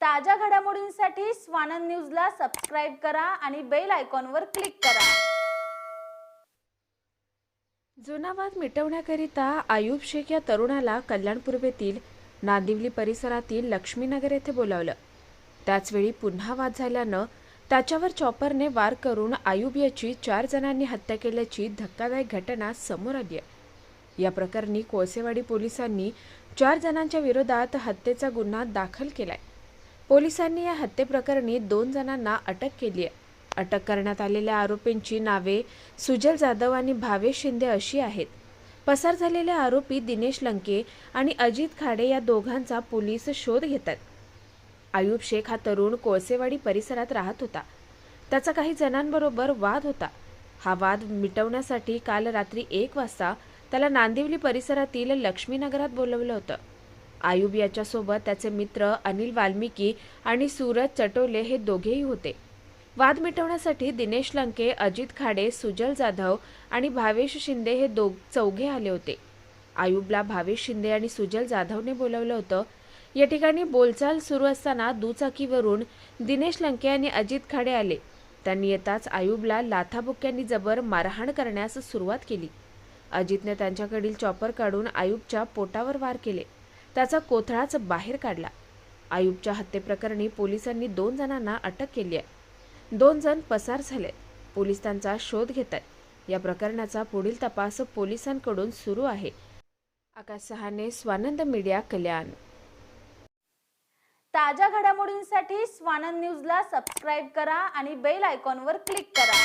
ताज्या घडामोडींसाठी स्वानंद न्यूजला सबस्क्राईब करा आणि बेल आयकॉनवर क्लिक करा. जुना वाद मिटवण्याकरिता आयुब शेख या तरुणाला कल्याण पूर्वेतील नांदिवली परिसरातील लक्ष्मीनगर येथे बोलावलं. त्याचवेळी पुन्हा वाद झाल्यानं त्याच्यावर चॉपरने वार करून आयुब याची चार जणांनी हत्या केल्याची धक्कादायक घटना समोर आली आहे. या प्रकरणी कोळसेवाडी पोलिसांनी चार जणांच्या विरोधात हत्येचा गुन्हा दाखल केलाय. पोलिसांनी या हत्येप्रकरणी दोन जणांना अटक केली आहे. अटक करण्यात आलेल्या आरोपींची नावे सुजल जाधव आणि भावेश शिंदे अशी आहेत. पसार झालेले आरोपी दिनेश लंके आणि अजित खाडे या दोघांचा पोलीस शोध घेतात. आयुब शेख हा तरुण कोळसेवाडी परिसरात राहत होता. त्याचा काही जणांबरोबर वाद होता. हा वाद मिटवण्यासाठी काल रात्री एक वाजता त्याला नांदिवली परिसरातील लक्ष्मीनगरात बोलवलं होतं. आयुब याच्यासोबत त्याचे मित्र अनिल वाल्मिकी आणि सूरज चटोले हे दोघेही होते. वाद मिटवण्यासाठी दिनेश लंके अजित खाडे सुजल जाधव आणि भावेश शिंदे हे दोघ चौघे आले होते. आयुबला भावेश शिंदे आणि सुजल जाधवने बोलवलं होतं. या ठिकाणी बोलचाल सुरू असताना दुचाकीवरून दिनेश लंके आणि अजित खाडे आले. त्यांनी येताच आयुबला लाथाबुक्यांनी जबर मारहाण करण्यास सुरुवात केली. अजितने त्यांच्याकडील चॉपर काढून आयुबच्या पोटावर वार केले. त्याचा कोथळाच बाहेर काढला. आयुबच्या हत्येप्रकरणी पोलिसांनी दोन जणांना अटक केली आहे. दोन जण पसार झाले. पोलीस त्यांचा शोध घेत आहेत. या प्रकरणाचा पुढील तपास पोलिसांकडून सुरू आहे. आकाश सहाने स्वानंद मीडिया कल्याण. ताज्या घडामोडींसाठी स्वानंद न्यूजला सबस्क्राईब करा आणि बेल आयकॉनवर क्लिक करा.